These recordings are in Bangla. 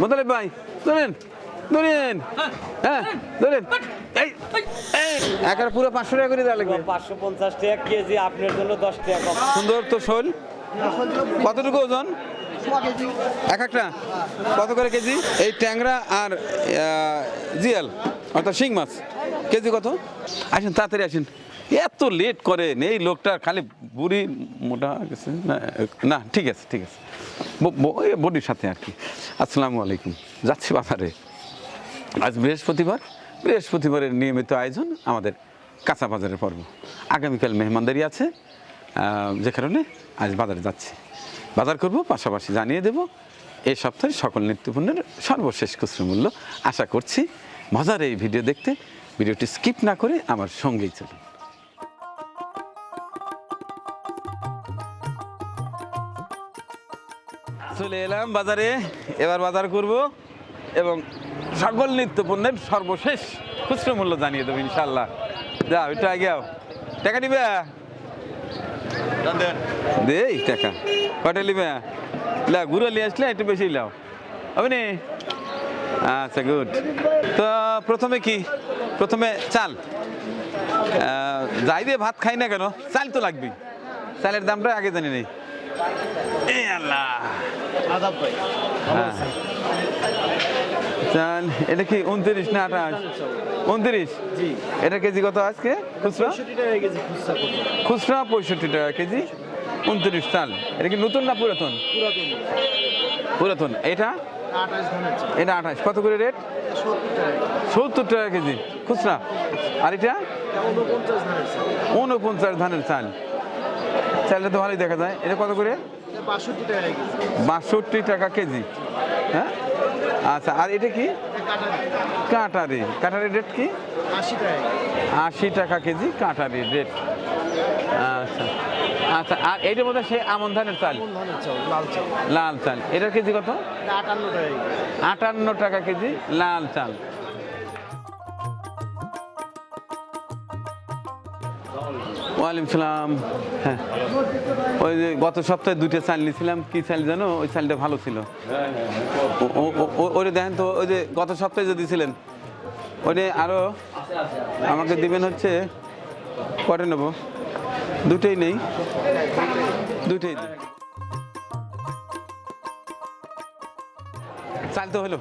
মোতালেব ভাই ধরেন ধরেন হ্যাঁ ধরেন এই এই, একেবারে পুরো পাঁচশো টাকা করে দেওয়া লাগবে। পাঁচশো পঞ্চাশ টাকা কেজি আপনার জন্য দশ টাকা কম। সুন্দর তো শোল। কতটুকু ওজন? এক একটা? কত করে কেজি? এই ট্যাংরা আর জিয়াল অর্থাৎ শিং মাছ। কেজি কত? আসেন তাড়াতাড়ি আসেন। এত লেট করেন? এই লোকটা খালি বুড়ি মোটা গেছে। না ঠিক আছে ঠিক আছে। বডির সাথে আর কি। আসসালামু আলাইকুম। যাচ্ছি বাজারে। আজ বৃহস্পতিবার। বৃহস্পতিবারের নিয়মিত আয়োজন আমাদের কাঁচা বাজারের পর্ব। আগামীকাল মেহমানদারি আছে। যে কারণে আজ বাজারে যাচ্ছি। বাজার করব, পাশাপাশি জানিয়ে দেব এই সপ্তাহে সকল নিত্যপণ্যের সর্বশেষ খুচরো মূল্য আশা করছি। মজার এই ভিডিও দেখতে, ভিডিওটি স্কিপ না করে আমার সঙ্গেই চলুন। চলে এলাম বাজারে। এবার বাজার করব এবং সকল নিত্য পণ্যের সর্বশেষ খুচরো মূল্য জানিয়ে দেবো ইনশাল্লাহ যাও একটু আগে টাকা নিবে? দে টাকা। কটা নিবে? লা গুঁড়ো নিয়ে আসলে একটু বেশি লাও হবে নি? আচ্ছা গুড। তো প্রথমে কি? প্রথমে চাল। যাই দিয়ে ভাত খাই না কেন চাল তো লাগবেই। চালের দামটা আগে জানি নেই। এ আল্লাহ। আদাব ভাই হ্যাঁ। এটা কি উনত্রিশ না আঠাশ? উনত্রিশ? এটা কেজি কত আজকে? খুচরা? খুচরা পঁয়ষট্টি টাকা কেজি? উনত্রিশ চাল। এটা কি নতুন না পুরাতন? পুরাতন। এটা? এটা আঠাশ। কত করে রেট? সত্তর টাকা সত্তর টাকা কেজি। খুচরা? আর এটা? উনপঞ্চাশ ধানের চাল। চালটা তো ভালোই দেখা যায়। এটা কত করে? বাষট্টি টাকা কেজি। হ্যাঁ? আচ্ছা আর এটা কি? কাঁটারি। কাঁটারি। রেট কি? আশি টাকা কেজি। কাঁটারি রেট। আচ্ছা আচ্ছা আর এইটার মধ্যে সেই আমন ধানের চাল? লাল চাল। লাল চাল। এটার কেজি কত? আটান্ন টাকা কেজি লাল চাল। ওয়ালাইকুম সালাম। হ্যাঁ। ওই যে গত সপ্তাহে দুইটা চাল নিয়েছিলাম। কি চাল জানো? ওই চালটা ভালো ছিল। ও- ও- ও- ও- দেখেন তো, ওই যে গত সপ্তাহে যে দিয়েছিলেন ওরে আরও আমাকে দিবেন হচ্ছে, কটে নেব? দুটোই নেই। দুটোই। চাল তো হলো?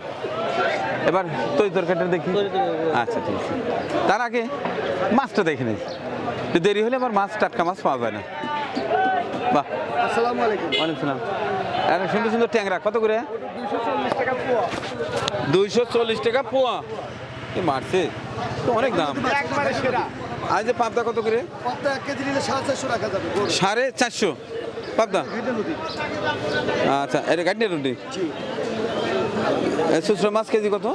এবার তৈ তরকারিটা দেখি। আচ্ছা ঠিক আছে। তার আগে মাছটা দেখে নিই। দেরি হলে আবার মাছ টাটকা মাছ পাওয়া যায় না। বাহ। আসসালামু আলাইকুম। ওয়ালাইকুম সালাম। আর সুন্দর সুন্দর ট্যাংরা। কত করে? দুশো চল্লিশ টাকা পোয়া। দুইশো চল্লিশ টাকা পোয়া? এ মারছে। তো অনেক দাম। একবারে সেরা। আর যে পাবদা কত করে? কত এক কেজি নিলে সাড়ে চারশো টাকা যাবে সাড়ে চারশো। পাবদা? আচ্ছা এটা গাড়ি রুটি জি। খুচরো মাছ কেজি কত?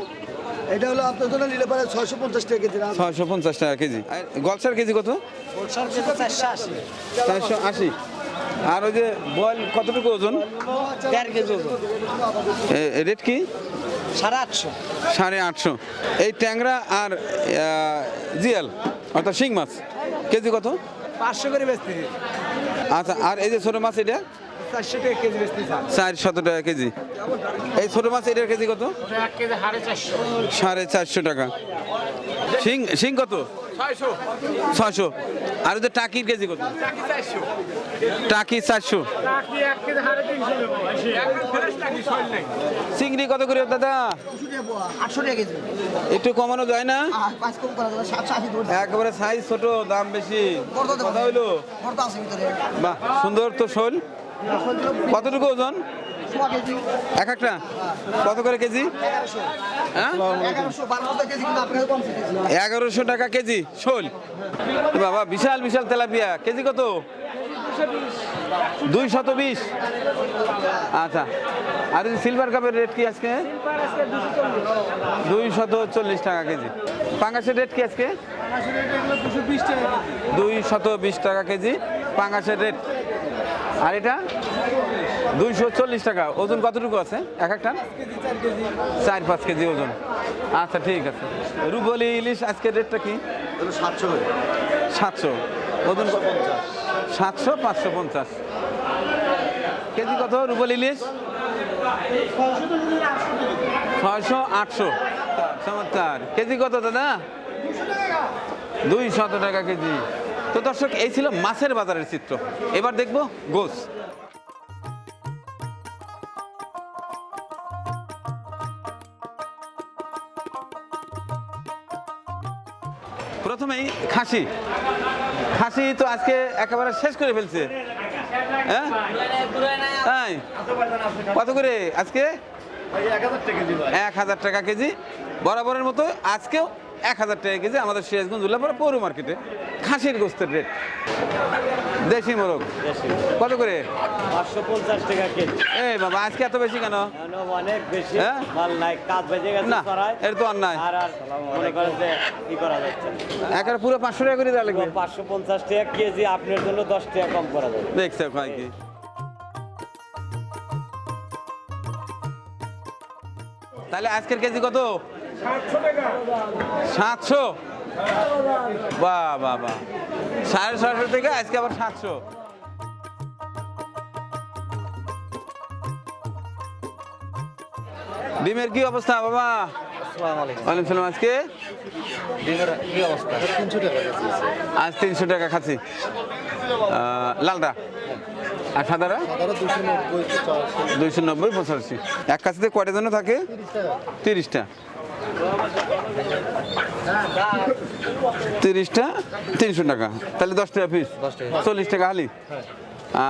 এটা হলো আপনার জন্য নিলে পারে ছয়শো পঞ্চাশ টাকা কেজি ছয়শো পঞ্চাশ টাকা কেজি। আর গলসার কেজি কত? চারশো আশি। চারশো আশি আর ওই যে বয়েল কতটুকু ওজন? দেড় কেজি রেট কি? সাড়ে আটশো। সাড়ে আটশো। এই ট্যাংরা আর জিয়াল অর্থাৎ শিং মাছ কেজি কত? পাঁচশো করে বেচতে আচ্ছা আর এই যে ছোটো মাছ এটা? চারশো টাকা কেজি বেচতে চান। টাকা কেজি। এই ছোটো মাছ এটার কেজি কত? সাড়ে চারশো টাকা। শিং শিং কত? ছয়শো। আর ওই টাকির কেজি কত? টাকি চারশো। টাকি এক কেজি সাড়ে তিনশো দেবো। একদম ফ্রেশ টাকি শৈল নেই। চিংড়ি কত করে দাদা? আটশো টাকা কেজি। একটু কমানো যায় না? একেবারে সাইজ ছোট দাম বেশি? কথা হইল? বাহ সুন্দর তো শোল। কতটুকু ওজন? এক একটা? কত করে কেজি? হ্যাঁ? এগারোশো টাকা কেজি শোল। বাবা বিশাল বিশাল তেলাপিয়া। কেজি কত? দুই শত বিশ। আচ্ছা। আর সিলভার কাপের রেট কি আজকে? দুই শত চল্লিশ টাকা কেজি। পাঙ্গাসের রেট কি আজকে? দুই শত বিশ টাকা কেজি। পাঙ্গাসের রেট আর এটা? দুইশো চল্লিশ টাকা। ওজন কতটুকু আছে? এক একটা? চার পাঁচ কেজি ওজন। আচ্ছা ঠিক আছে। রুবলি ইলিশ আজকের রেটটা কি? সাতশো সাতশো। ওজন কত? সাতশো পাঁচশো পঞ্চাশ। কেজি কত রুবল ইলিশ? ছয়শো আটশো। চমৎকার। কেজি কত দাদা? দুই শত টাকা কেজি। তো দর্শক এই ছিল মাছের বাজারের চিত্র। এবার দেখব গোস। প্রথমেই খাসি। খাসি তো আজকে একেবারে শেষ করে ফেলছে। হ্যাঁ? কত করে আজকে? এক হাজার টাকা কেজি। বরাবরের মতো আজকেও এক হাজার টাকা কেজি আমাদের সিরাজগঞ্জ উল্লাপাড়া পৌর মার্কেটে খাসির গোস্তের রেট। দেশি মোরগ। কত করে? পাঁচশো পঞ্চাশ টাকা কেজি। এই বাবা আজকে এত বেশি কেন? অনেক বেশি। হ্যাঁ? মাল নাই কাজ বেজে গেছে না এর তো অন্যায় আর আর মনে করেন যে কি করা যাচ্ছে একেবারে পুরো পাঁচশো টাকা করে দেওয়া লাগবে। পাঁচশো পঞ্চাশ টাকা কেজি আপনার জন্য দশ টাকা কম করা যাবে। দেখছে কি তাহলে আজকের কেজি কত? সাতশো বাহ বাহ বাহ সাড়ে ছশো থেকে আজকে আবার সাতশো। ডিমের কি অবস্থা বাবা? ওয়ালাইকুম সালাম আজকে? আজ তিনশো টাকা খাচ্ছি। লালটা আর সাদারা? দুইশো নব্বই পঁচাশি। এক কাছিতে কয়টা জন্য থাকে? তিরিশটা। তিরিশটা? তিনশো টাকা। তাহলে দশ টাকা পিস চল্লিশ টাকা হালি।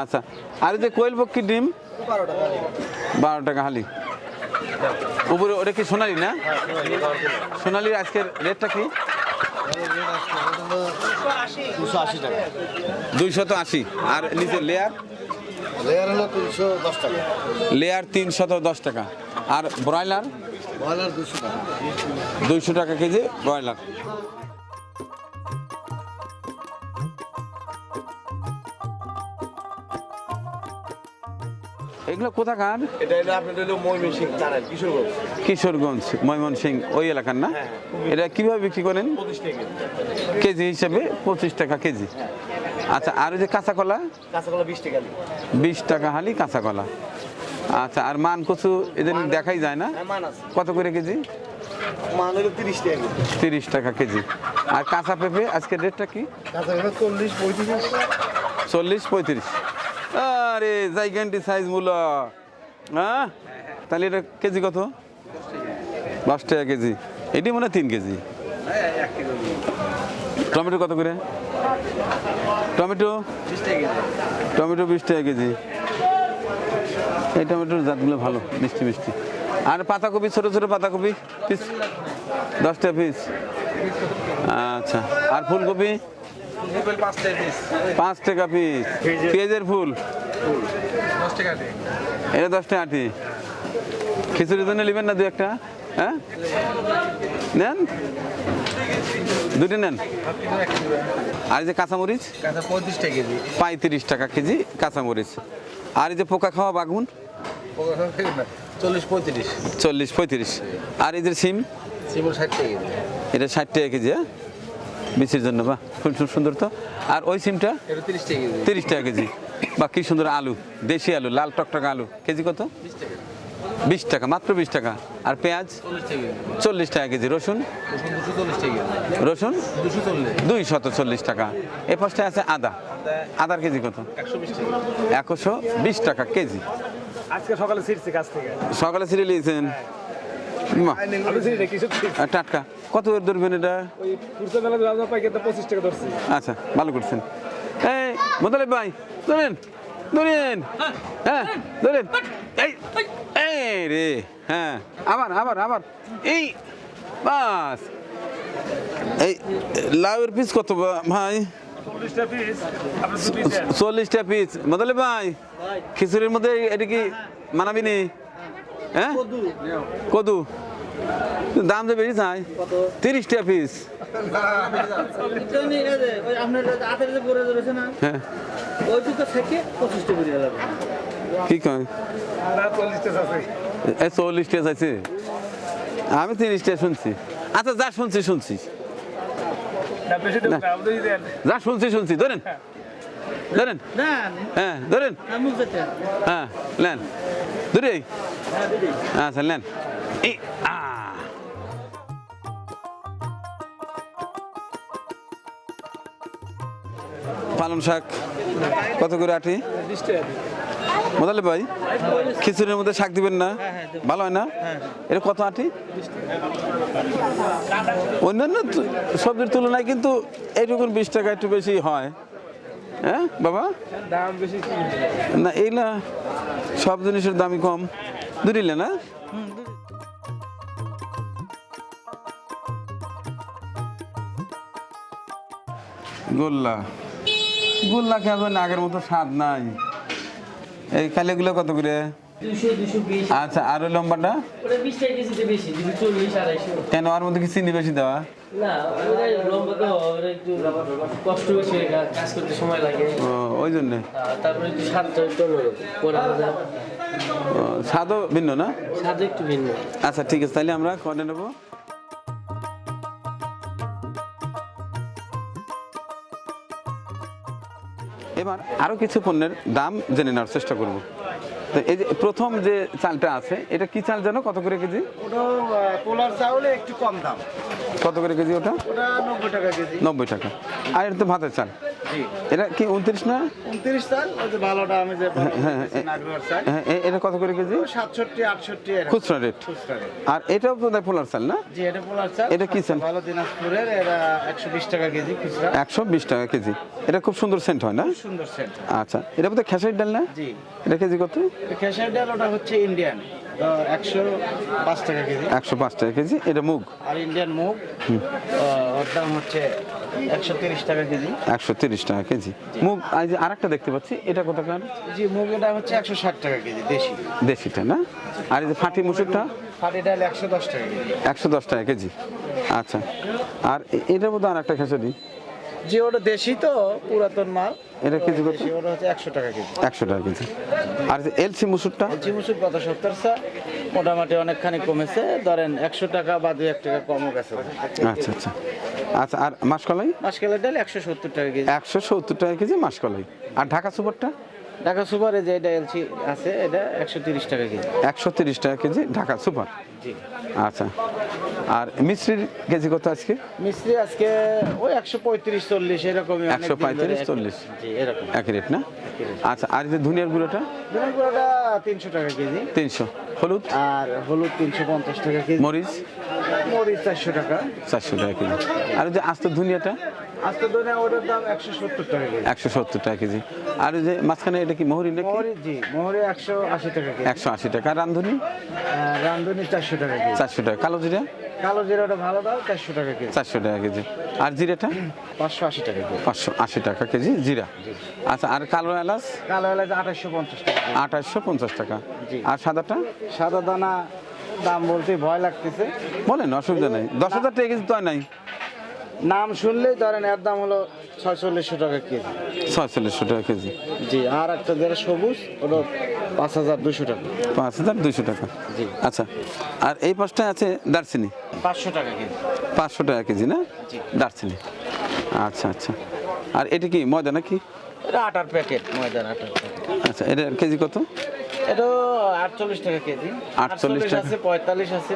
আচ্ছা। আর যে কোয়েল পক্ষীর ডিম? বারো টাকা হালি। উপরে ওটা কি সোনালি না? সোনালির আজকের রেটটা কি? দুশো আশি টাকা। দুইশত আশি আর নিচে লেয়ার লেয়ার হলো তিনশো দশ টাকা। লেয়ার তিনশত দশ টাকা। আর ব্রয়লার ব্রয়লার দুশো টাকা। দুইশো টাকা কেজি ব্রয়লার এগুলো কোথাকার? এটা হলো আপনার হলো ময়মনসিং চারাল কিশোরগঞ্জ। কিশোরগঞ্জ ময়মনসিং ওই এলাকার না? এটা কীভাবে বিক্রি করেন? কেজি হিসেবে পঁচিশ টাকা কেজি। আচ্ছা আর ওই যে কাঁচা কলা বিশ টাকা বিশ টাকা হালি কাঁচা কলা আচ্ছা আর মান কচু এদের দেখাই যায় না? হ্যাঁ কত করে কেজি? মান হলো তিরিশ টাকা কেজি। তিরিশ টাকা কেজি। আর কাঁচা পেঁপে আজকের রেটটা কি? চল্লিশ পঁয়ত্রিশ। চল্লিশ পঁয়ত্রিশ। আরে জাইগান্টি সাইজ মূল্য হ্যাঁ? তাহলে এটা কেজি কত? দশ টাকা কেজি। এটি মনে হয় তিন কেজি। টমেটো কত করে? টমেটো? টমেটো বিশ টাকা কেজি। এই টমেটোর জাতগুলো ভালো, মিষ্টি মিষ্টি। আর পাতাকপি, ছোট ছোট পাতাকপি পিস দশ টাকা পিস আচ্ছা। আর ফুলকপি? পাঁচ টাকা পিস পেঁয়াজের ফুল? এটা দশ টাকা আটি। খিচুড়ির জন্য নেবেন না দু একটা? হ্যাঁ? নেন? দুটি নেন? আর এই যে কাঁচামরিচ? কাঁচা পঁয়ত্রিশ টাকা কেজি। পঁয়ত্রিশ টাকা কেজি কাঁচামরিচ। আর এই যে পোকা খাওয়া বাগুন? চল্লিশ পঁয়ত্রিশ। চল্লিশ পঁয়ত্রিশ। আর এই যে সিম? এটা ষাট টাকা কেজি হ্যাঁ? বিচির জন্য বাহ খুব সুন্দর তো। আর ওই সিমটা? তিরিশ টাকা কেজি। বা কি সুন্দর আলু দেশি আলু লাল টকটকা আলু। কেজি কত? বিশ টাকা। মাত্র বিশ টাকা। আর পেঁয়াজ? চল্লিশ টাকা কেজি। রসুন? রসুন দুই শত চল্লিশ। টাকা। এ পাশে আছে আদা। আদার কেজি কত? একশো বিশ টাকা কেজি। আজকে সকালে ছিটছি কাছ থেকে। সকালে সিরিয়াল নিয়েছেন। টাটকা। কত ধরবেন এটা? আচ্ছা ভালো করছেন। এই মোতালেব ভাই ধরেন ধরেন। হ্যাঁ ধরেন। এই রে হ্যাঁ আবার আবার আবার। এই বাস। এই লাউয়ের পিস কত ভাই? চল্লিশটা পিস মোতালেব ভাই খিচুড়ির মধ্যে এটা কি মানাবি নি হ্যাঁ? কদু। দাম যে বেশি চাই তিরিশটা পিস হ্যাঁ। কি কয়? এই চল্লিশটা চাইছে। আমি তিরিশটা শুনছি। আচ্ছা যা শুনছি শুনছি। যা শুনছি শুনছি ধরেন। ধরেন। হ্যাঁ ধরেন। হ্যাঁ নেন। ধরে আচ্ছা নেন এই আ পালন শাক কত করে আটি? মোদালে ভাই খিচুড়ির মধ্যে শাক দিবেন না? ভালো হয় না? এটা কত আটি? অন্যান্য সবজির তুলনায় কিন্তু এইটুকুন বিশ টাকা একটু বেশি হয়। হ্যাঁ বাবা? দাম বেশি না এই না সব জিনিসের দামই কম। দুরিলে না? গোল্লা। গোল্লা কেমন আগের মতো স্বাদ নাই। এই কালেগুলো কত করে? আচ্ছা আর ওই লম্বাটা? কেন ওর মধ্যে কি চিনি বেশি দেওয়া? ওই জন্যে? আর স্বাদও ভিন্ন না? একটু ভিন্ন। আচ্ছা ঠিক আছে তাহলে আমরা কনে নেব? এবার আরও কিছু পণ্যের দাম জেনে নেওয়ার চেষ্টা করব। তো এই যে প্রথম যে চালটা আছে এটা কি চাল জানো? কত করে কেজি? ওটা পোলার চাউলে একটু কম দাম। কত করে কেজি ওটা? ওটা নব্বই টাকা কেজি। নব্বই টাকা। আর এটা তো ভাতের চাল। এটা কি উনত্রিশ না? উনত্রিশ চাল ওই যে ভালোটা আমি যে হ্যাঁ, হ্যাঁ, এটা কত করে কেজি? সাতষট্টি আটষট্টি খুচরা রেট। আর এটাও তো পোলার চাল না? জি এটা পোলার চাল। এটা কি চাল? ভালো দিনাজপুরের এটা একশো বিশ টাকা কেজি খুচরা। একশো বিশ টাকা কেজি। এটা খুব সুন্দর সেন্ট হয় না? সুন্দর সেট আচ্ছা এটা বোধহয় খেসারির ডাল না? জি। এটা কেজি কত? খেসার ডাল ওটা হচ্ছে ইন্ডিয়ান একশো পাঁচ টাকা কেজি। একশো পাঁচ টাকা কেজি। এটা মুগ? আর ইন্ডিয়ান মুগ ওর দাম হচ্ছে একশো তিরিশ টাকা কেজি। একশো তিরিশ টাকা কেজি। মুগ আরেকটা দেখতে পাচ্ছি এটা কোথাকার জি মুগ এটা হচ্ছে একশো ষাট টাকা কেজি দেশি। দেশিটা না? আর এই যে ফাঁটি মুসুরটা? ফাটি ডাল একশো দশ টাকা কেজি। একশো দশ টাকা কেজি। আচ্ছা। আর এটার মধ্যে আরেকটা খেসারি? জি ওটা দেশি তো পুরাতন মাল। এটা কেজি কত? ওটা হচ্ছে একশো টাকা কেজি। একশো টাকা কেজি। আর এলসি মুসুরটা? জি মুসুর গত সত্তর চা মোটামুটি অনেকখানি কমেছে। ধরেন একশো টাকা বা দুই এক টাকা কমও গেছে। আচ্ছা আচ্ছা। আচ্ছা আর মাসকলাই? মাসকলাই ডাল একশো সত্তর টাকা কেজি। একশো সত্তর টাকা কেজি মাসকলাই। আর ঢাকা সুপারটা? ঢাকা সুপারে যে এটা এলসি আছে এটা একশো তিরিশ টাকা কেজি। একশো তিরিশ টাকা কেজি ঢাকা সুপার? জি। আচ্ছা। আর মিশ্রির কেজি কত আজকে? মিস্ত্রি আজকে ওই একশো পঁয়ত্রিশ চল্লিশ এরকমই অনেক দিন 135, ধরে এক- 40 জি এরকম। একই রেট না? আচ্ছা আর যে ধনিয়ার গুঁড়োটা? ধনেগুঁড়োটা তিনশো টাকা কেজি। তিনশো। হলুদ? আর হলুদ তিনশো পঞ্চাশ টাকা কেজি। মরিচ? মরিচ চারশো টাকা। চারশো টাকা কেজি। আর যে আস্ত ধনিয়াটা? আস্তে ধনে ওটার দাম একশো সত্তর টাকা কেজি। একশো সত্তর টাকা কেজি। আর যে মাঝখানে এটা কি মহুরি নাকি? মোহরি জি মোহরি একশো আশি টাকা কেজি। একশো আশি টাকা। রান্ধনি আর রান্ধনি চারশো টাকা কেজি। চারশো টাকা। কালো জিরা? কালো জিরাটা ভালো দাম চারশো টাকা কেজি। চারশো টাকা কেজি। আর জিরাটা? পাঁচশো আশি টাকা কেজি। পাঁচশো আশি টাকা কেজি জিরা। আচ্ছা আর কালো এলাচ? কালো এলাচ আঠাশশো পঞ্চাশ টাকা। আঠাশশো পঞ্চাশ টাকা। আর সাদাটা? সাদা দানা দাম বলতে ভয় লাগতেছে। বলেন অসুবিধা নেই। দশ হাজার টাকা কেজি তো নাই। নাম শুনলেই ধরেন এর দাম হলো ছয়চল্লিশশো টাকা কেজি। ছয়চল্লিশশো টাকা কেজি। জি আর একটা যেটা সবুজ ওটা পাঁচ হাজার দুশো টাকা। পাঁচ হাজার দুইশো টাকা। জি। আচ্ছা আর এই পাশটায় আছে দারচিনি? পাঁচশো টাকা কেজি। পাঁচশো টাকা কেজি না। দারচিনি। আচ্ছা আচ্ছা। আর এটা কি ময়দা নাকি? এটা আটার প্যাকেট ময়দার আটার প্যাকেট। আচ্ছা এটা কেজি কত? এটা আটচল্লিশ টাকা কেজি। 48 টাকা। আছে পঁয়তাল্লিশ আছে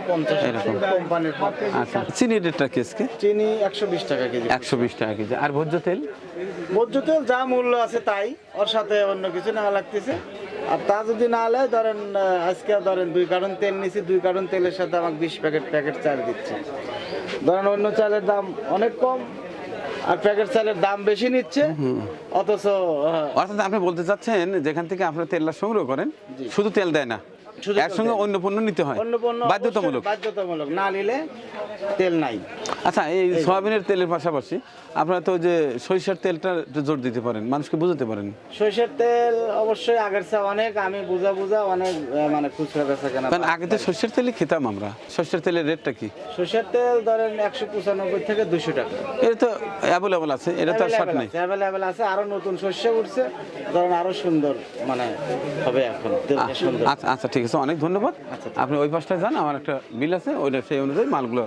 এরকম। কোম্পানির আচ্ছা চিনি রেটটা কি আজকে? চিনি একশো বিশ টাকা কেজি। একশো বিশ টাকা কেজি। আর ভোজ্য তেল? ভোজ্য তেল যা মূল্য আছে তাই ওর সাথে অন্য কিছু নেওয়া লাগতেছে। আর তা যদি না নেয় ধরেন আজকে ধরেন দুই কার্টন তেল নিছি দুই কার্টন তেলের সাথে আমাকে বিশ প্যাকেট প্যাকেট চাল দিচ্ছে। ধরেন অন্য চালের দাম অনেক কম আর প্যাকেট চালের দাম বেশি নিচ্ছে। অথচ অর্থাৎ আপনি বলতে চাচ্ছেন যেখান থেকে আপনারা তেলটা সংগ্রহ করেন শুধু তেল দেয় না। শুধু এর তেল সঙ্গে দেয় না। অন্য পণ্য নিতে হয়। অন্য পণ্য বাধ্যতামূলক। বাধ্যতামূলক। না নিলে তেল নাই। আচ্ছা এই সয়াবিনের তেলের পাশাপাশি আপনারা তো যে সরিষার তেলটা জোর দিতে পারেন মানুষকে বুঝতে পারেন। সরষের তেল অবশ্যই আগের চেয়ে অনেক আমি বুঝা বুঝা অনেক মানে খুচরা বেচা কেনা কারণ আগে তো সর্ষের তেলই খেতাম আমরা। সর্ষের তেলের রেটটা কি? সরষের তেল ধরেন একশো পঁচানব্বই থেকে দুশো টাকা। এটা তো অ্যাভেলেবল আছে এটা তো আর শর্ট নেই। অ্যাভেলেবেল আছে আরও নতুন শস্য উঠছে ধরেন আরও সুন্দর মানে হবে এখন তেলটা আচ্ছা আচ্ছা ঠিক আছে অনেক ধন্যবাদ। আপনি ওই পাশটায় যান, আমার একটা বিল আছে ওইটা সেই অনুযায়ী মালগুলো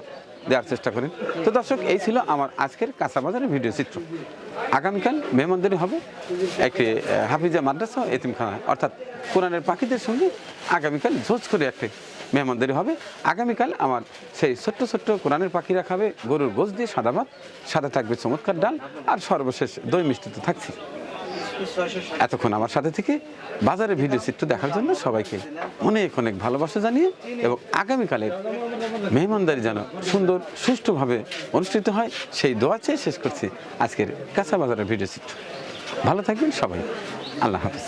দেওয়ার চেষ্টা করেন। তো দর্শক, এই ছিল আমার আজকের কাঁচা বাজারের ভিডিও চিত্র। আগামীকাল মেহমানদারি হবে একটি হাফিজা মাদ্রাসা এতিমখানা। অর্থাৎ কোরআনের পাখিদের সঙ্গে আগামীকাল জোজ করে একটি মেহমানদারি হবে। আগামীকাল আমার সেই ছোট্ট ছোট্ট কোরআনের পাখিরা খাবে, গরুর গোছ দিয়ে সাদা ভাত সাথে থাকবে চমৎকার ডাল, আর সর্বশেষ দই মিষ্টি তো থাকছে এতক্ষণ আমার সাথে থেকে বাজারে ভিডিও চিত্র দেখার জন্য সবাইকে অনেক অনেক ভালোবাসা জানিয়ে এবং আগামীকালের মেহমানদারি যেন সুন্দর, সুষ্ঠুভাবে অনুষ্ঠিত হয়, সেই দোয়া চেয়ে শেষ করছি আজকের কাঁচা বাজারের ভিডিও চিত্র। ভালো থাকবেন সবাই। আল্লাহ হাফিজ।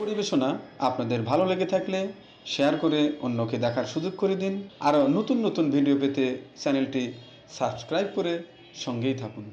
পরিবেশনা আপনাদের ভালো লেগে থাকলে শেয়ার করে অন্যকে দেখার সুযোগ করে দিন। আরও নতুন নতুন ভিডিও পেতে চ্যানেলটি সাবস্ক্রাইব করে সঙ্গেই থাকুন।